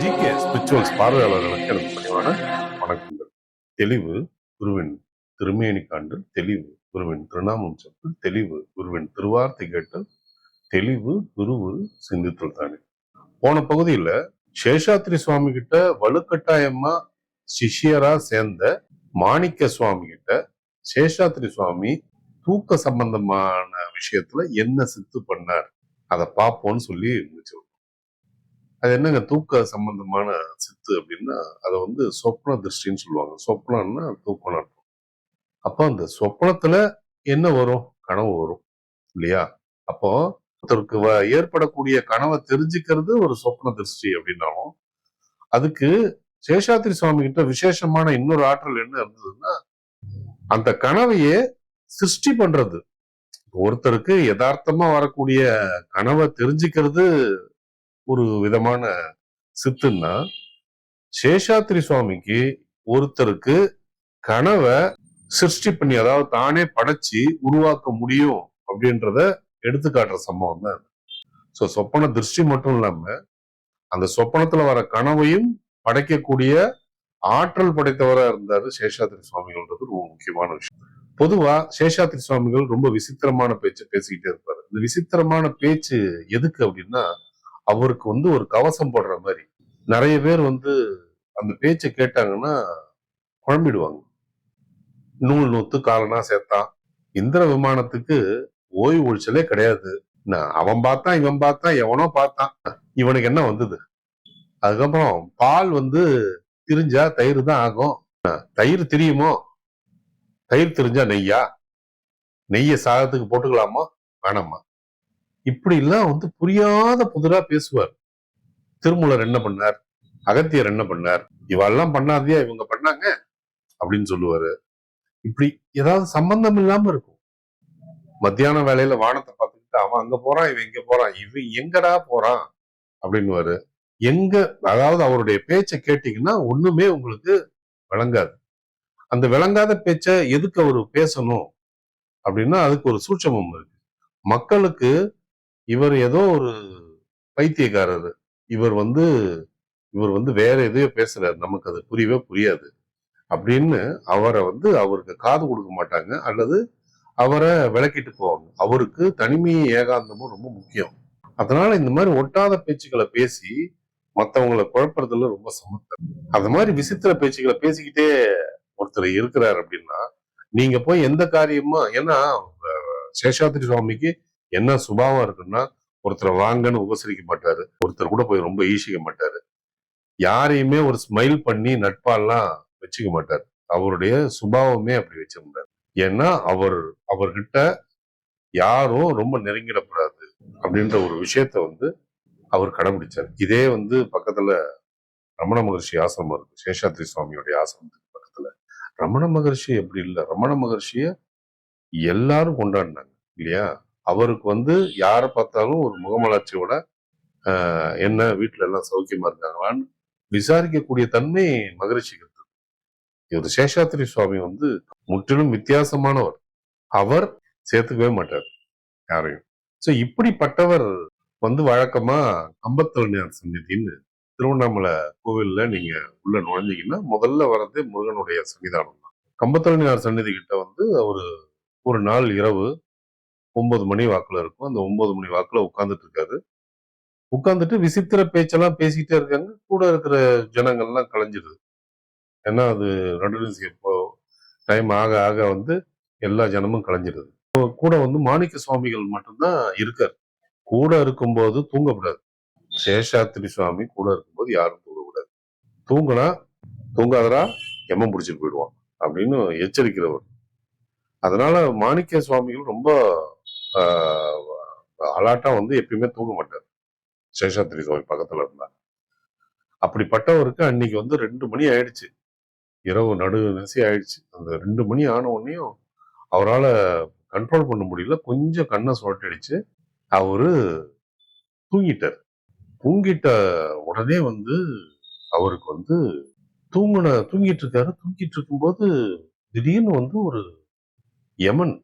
GK spirituals பார்வையாளர்களுக்கு எனக்கு பணிவான வணக்கங்கள். தெளிவு குருவின் திருமேனி காண்டல் தெளிவு குருவின் திருநாமம் சொற்கள் தெளிவு குருவின் திருவார்த்தை கேட்டல் தெளிவு குருவு சிந்தித்தல் தானே. போன பகுதியில சேஷாத்ரி சுவாமி கிட்ட வலுக்கட்டாயமா சிஷியரா சேர்ந்த மாணிக்க சுவாமி கிட்ட சேஷாத்ரி சுவாமி தூக்க சம்பந்தமான விஷயத்துல என்ன சித்து பண்ணார் அதை பார்ப்போம்னு சொல்லி முடிச்சு அது என்னங்க தூக்க சம்பந்தமான சித்து அப்படின்னா அதை வந்து சொப்ன திருஷ்டின்னு சொல்லுவாங்க. சொப்னம்னா தூக்கம் அர்த்தம் அப்போ அந்த சொப்னத்துல என்ன வரும்? கனவு வரும். இல்லையா? அப்போ ஒருத்தருக்கு வ- ஏற்படக்கூடிய கனவை தெரிஞ்சுக்கிறது ஒரு சொப்ன திருஷ்டி அப்படின்னாலும் அதுக்கு சேஷாத்திரி சுவாமி கிட்ட விசேஷமான இன்னொரு ஆற்றல் என்ன இருந்ததுன்னா அந்த கனவையே சிருஷ்டி பண்றது. ஒருத்தருக்கு யதார்த்தமா வரக்கூடிய கனவை தெரிஞ்சுக்கிறது ஒரு விதமான சித்துன்னா சேஷாத்ரி சுவாமிக்கு ஒருத்தருக்கு கனவை சிருஷ்டி பண்ணி அதாவது தானே படைச்சு உருவாக்க முடியும் அப்படின்றத எடுத்துக்காட்டுற சம்பவம் தான் ஸோ சொப்பன திருஷ்டி மட்டும் இல்லாம அந்த சொப்பனத்துல வர கனவையும் படைக்கக்கூடிய ஆற்றல் படைத்தவரா இருந்தாரு சேஷாத்ரி சுவாமிகள்ன்றது ரொம்ப முக்கியமான விஷயம். பொதுவா சேஷாத்ரி சுவாமிகள் ரொம்ப விசித்திரமான பேச்சு பேசிக்கிட்டே இருப்பாரு. இந்த விசித்திரமான பேச்சு எதுக்கு அப்படின்னா அவருக்கு வந்து ஒரு கவசம் போடுற மாதிரி. நிறைய பேர் வந்து அந்த பேச்சை கேட்டாங்கன்னா குழம்பிடுவாங்க. நூல் நூத்து காலனா சேர்த்தான் இந்திர விமானத்துக்கு ஓய்வு ஒழிச்சலே கிடையாது. அவன் பார்த்தான் இவன் பார்த்தான் எவனோ பார்த்தான். இவனுக்கு என்ன வந்தது? அதுக்கப்புறம் பால் வந்து திரிஞ்சா தயிர் தான் ஆகும். தயிர் திரியுமோ? தயிர் தெரிஞ்சா நெய்யா? நெய்யை சாதத்துக்கு போட்டுக்கலாமா? வேணாமா இப்படி எல்லாம் வந்து புரியாத புதிரா பேசுவார். திருமூலர் என்ன பண்ணார்? அகத்தியர் என்ன பண்ணார்? இவெல்லாம் பண்ணாதியா? இவங்க பண்ணாங்க? அப்படின்னு சொல்லுவாரு. இப்படி ஏதாவது சம்பந்தம் இல்லாம இருக்கும். மத்தியான வேலையில வானத்தை பார்த்துக்கிட்டு அவன் அங்க போறான் இவன் இங்க போறான் இவன் எங்கடா போறான்? அப்படின்னுவாரு. எங்க அதாவது அவருடைய பேச்சை கேட்டீங்கன்னா ஒண்ணுமே உங்களுக்கு வழங்காது அந்த விளங்காத பேச்சை எதுக்கு அவர் பேசணும்? அப்படின்னா அதுக்கு ஒரு சூட்சமம் இருக்கு. மக்களுக்கு இவர் ஏதோ ஒரு பைத்தியக்காரர். இவர் வந்து இவர் வந்து வேற எதையோ பேசுறாரு. நமக்கு அது புரியவே புரியாது. அப்படின்னு அவரை வந்து அவருக்கு காது கொடுக்க மாட்டாங்க. அல்லது அவரை விளக்கிட்டு போவாங்க. அவருக்கு தனிமையும் ஏகாந்தமும் ரொம்ப முக்கியம். அதனால இந்த மாதிரி ஒட்டாத பேச்சுக்களை பேசி மத்தவங்களை குழப்பறதுல ரொம்ப சமர்த்தம். அந்த மாதிரி விசித்திர பேச்சுக்களை பேசிக்கிட்டே ஒருத்தர் இருக்கிறார் அப்படின்னா நீங்க போய் எந்த காரியமா ஏன்னா சேஷாத்ரி சுவாமிக்கு என்ன சுபாவம் இருக்குன்னா ஒருத்தரை வாங்கன்னு உபசரிக்க மாட்டாரு. ஒருத்தர் கூட போய் ரொம்ப ஈசிக்க மாட்டாரு. யாரையுமே ஒரு ஸ்மைல் பண்ணி நட்பாலாம் வச்சுக்க மாட்டார். அவருடைய சுபாவமே அப்படி வச்சிருந்தார் ஏன்னா அவர் அவர்கிட்ட யாரும் ரொம்ப நெருங்கிடப்படாது அப்படின்ற ஒரு விஷயத்த வந்து அவர் கடைபிடிச்சார். இதே வந்து பக்கத்துல ரமண மகர்ஷி ஆசிரமம் இருக்கு. சேஷாத்ரி சுவாமியுடைய ஆசிரமத்துக்கு. ரமண மகர்ஷி அப்படி இல்லை. ரமண மகர்ஷிய எல்லாரும் கொண்டாடினாங்க இல்லையா? அவருக்கு வந்து யாரை பார்த்தாலும் ஒரு முகமலர்ச்சியோட ஆஹ், என்ன வீட்டுல எல்லாம் சௌக்கியமா இருக்காங்களான்னு விசாரிக்கக்கூடிய தன்மை மகரிஷிக்கு இருந்தது இவர் சேஷாத்ரி சுவாமி வந்து முற்றிலும் வித்தியாசமானவர். அவர் சேர்த்துக்கவே மாட்டார் யாரையும். சோ இப்படிப்பட்டவர் வந்து வழக்கமா கம்பத்தலைஞர் சந்நிதின்னு திருவண்ணாமலை கோவிலில் நீங்க உள்ள நுழைஞ்சிங்கன்னா முதல்ல வர்றது முருகனுடைய சன்னிதானம் தான். கம்பத்தலைஞர் சன்னிதி கிட்ட வந்து அவரு ஒரு நாள் இரவு ஒன்பது மணி வாக்குல இருக்கும். அந்த ஒன்பது மணி வாக்குல உட்காந்துட்டு இருக்காரு. உட்கார்ந்துட்டு விசித்திர பேச்செல்லாம் பேசிக்கிட்டே இருக்காங்க. கூட இருக்கிற ஜனங்கள்லாம் கலைஞ்சிடுது ஏன்னா அது ரெண்டு இப்போ டைம் ஆக ஆக வந்து எல்லா ஜனமும் கலைஞ்சிடுது கூட வந்து மாணிக்க சுவாமிகள் மட்டும்தான் இருக்கார். கூட இருக்கும்போது தூங்கக்கூடாது. சேஷாத்திரி சுவாமி கூட இருக்கும்போது யாரும் தூங்கக்கூடாது. தூங்கினா தூங்காதரா எம்மன் பிடிச்சிட்டு போயிடுவான் அப்படின்னு எச்சரிக்கிறவர். அதனால மாணிக்க சுவாமிகள் ரொம்ப அலாட்டா வந்து எப்பயுமே தூங்க மாட்டார். சேஷாத்திரி சுவாமி பக்கத்துல இருந்தார் அப்படிப்பட்டவருக்கு அன்னைக்கு வந்து ரெண்டு மணி ஆயிடுச்சு. இரவு நடு நெசி ஆயிடுச்சு. அந்த ரெண்டு மணி ஆன உடனேயும் அவரால் கண்ட்ரோல் பண்ண முடியல. கொஞ்சம் கண்ணை சுழட்டடிச்சு. அவரு தூங்கிட்டார். தூங்கிட்ட உடனே வந்து அவருக்கு வந்து தூங்கின தூங்கிட்டு இருக்காரு தூங்கிட்டு இருக்கும்போது திடீர்னு வந்து ஒரு யமன்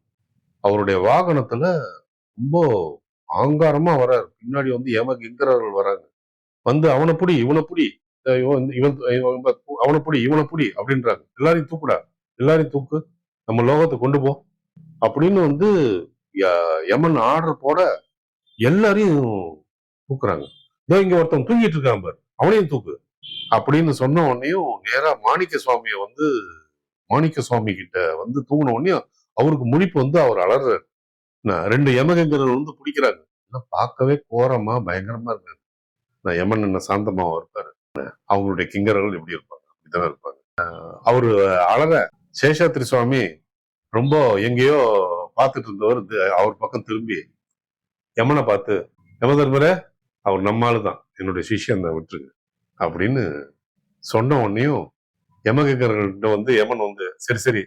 அவருடைய வாகனத்துல ரொம்ப ஆங்காரமா வராரு. பின்னாடி வந்து ஏம கிங்கரர்கள் வராங்க. வந்து அவனை புடி இவனை புடி இவன் இவன் இவன் அவனை புடி இவனை புடி அப்படின்றாங்க. எல்லாரையும் தூக்குடா எல்லாரையும் தூக்கு நம்ம லோகத்தை கொண்டு போ அப்படின்னு வந்து யமன் ஆர்டர் போட எல்லாரையும் தூக்குறாங்க. இதோ இங்க ஒருத்தன் தூங்கிட்டு இருக்கான் பாரு. அவனையும் தூக்கு. அப்படின்னு சொன்ன உடனேயும் நேரா மாணிக்க சுவாமிய வந்து மாணிக்க சுவாமி கிட்ட வந்து தூங்கின உடனே அவருக்கு முழிப்பு வந்து அவர் அலறாரு. ரெண்டு யமகங்கர்கள் வந்து பிடிக்கிறாங்க. பார்க்கவே கோரமா பயங்கரமா இருக்காங்க. நான் யமன் என்ன சாந்தமாவா இருப்பாரு? அவங்களுடைய கிங்கரர்கள் எப்படி இருப்பாங்க? அப்படிதான் இருப்பாங்க. அஹ் அவரு அலற சேஷாத்ரி சுவாமி ரொம்ப எங்கேயோ பார்த்துட்டு இருந்தவர் அவர் பக்கம் திரும்பி யமனை பார்த்து யமதர்மரே அவர் நம்மால் தான் என்னுடைய சிஷ்யன் தான் விட்டுருங்க. அப்படின்னு சொன்ன உடனேயும் யமகங்கர்கள்ட்ட வந்து யமன் வந்து சரி சரி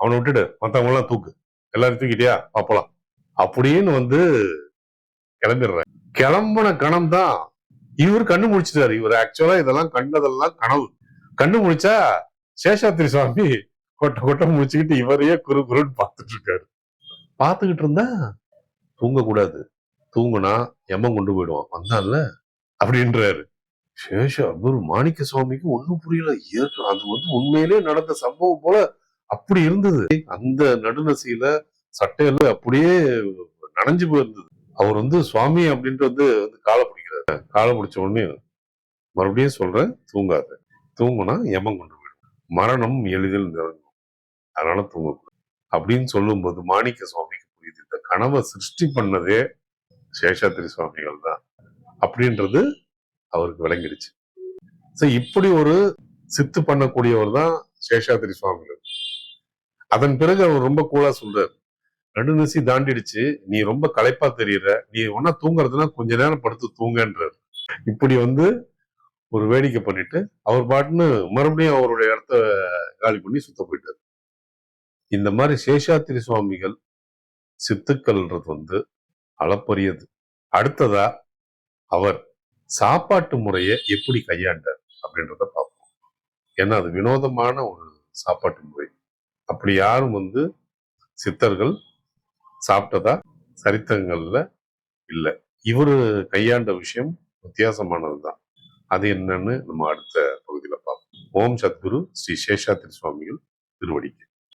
அவனை விட்டுடு மத்தவங்க எல்லாம் தூக்கு. எல்லாரும் தூக்கிட்டியா? பார்ப்பலாம் அப்படின்னு வந்து கிளம்பிடுறாரு. கிளம்புன கணம் தான் இவர் கண்ணு முடிச்சிட்டாரு இவர் ஆக்சுவலா இதெல்லாம் கண்டதெல்லாம் கனவு. கண்ணு முடிச்சா சேஷாத்திரி சுவாமி கொட்டை கொட்டை முடிச்சுக்கிட்டு இவரையே குறு குருன்னு பார்த்துட்டு இருக்காரு. பார்த்துக்கிட்டு இருந்தா தூங்கக்கூடாது. தூங்குனா எம்மன் கொண்டு போயிடுவான். வந்தான்ல அப்படின்றாரு. சேஷா குரு மாணிக்க சுவாமிக்கு ஒண்ணும் புரியல. ஏற்க- அது வந்து உண்மையிலே நடந்த சம்பவம் போல அப்படி இருந்தது. அந்த நடுநசையில சட்டையில அப்படியே நனைஞ்சு போயிருந்தது. அவர் வந்து சுவாமி அப்படின்ட்டு வந்து காலை பிடிக்கிறாரு. காலை பிடிச்ச உடனே மறுபடியும் சொல்றேன் தூங்காத. தூங்குனா எமம் கொண்டு போயிடும். மரணம் எளிதில் நிறங்கும் அதனால தூங்கக்கூடாது. அப்படின்னு சொல்லும்போது மாணிக்க சுவாமிக்கு புரியுது. இந்த கனவை சிருஷ்டி பண்ணதே சேஷாத்திரி சுவாமிகள் தான் அப்படின்றது அவருக்கு விளங்கிடுச்சு. ஸோ இப்படி ஒரு சித்து பண்ணக்கூடியவர் தான் சேஷாத்திரி சுவாமிகள். அதன் பிறகு அவர் ரொம்ப கூலா சொல்றாரு நடுநிசி தாண்டிடுச்சு நீ ரொம்ப களைப்பா தெரியற நீ ஒன்னா தூங்குறதுன்னா கொஞ்ச நேரம் படுத்து தூங்கன்றார். இப்படி வந்து ஒரு வேடிக்கை பண்ணிட்டு அவர் பாட்டுன்னு மறுபடியும் அவருடைய இடத்த காலி பண்ணி சுத்த போயிட்டார். இந்த மாதிரி சேஷாத்திரி சுவாமிகள் சித்துக்கள்ன்றது வந்து அளப்பரியது. அடுத்ததா அவர் சாப்பாட்டு முறையை எப்படி கையாண்டார் அப்படின்றத பார்ப்போம். ஏன்னா அது வினோதமான ஒரு சாப்பாட்டு முறை. அப்படி யாரும் வந்து சித்தர்கள் சாப்பிட்டதா சரித்திரங்கள்ல இல்லை. இவர் கையாண்ட விஷயம் வித்தியாசமானது தான் அது என்னன்னு நம்ம அடுத்த பகுதியில் பார்ப்போம். ஓம் சத்குரு ஸ்ரீ சேஷாத்திரி சுவாமிகள் திருவடிக்கு.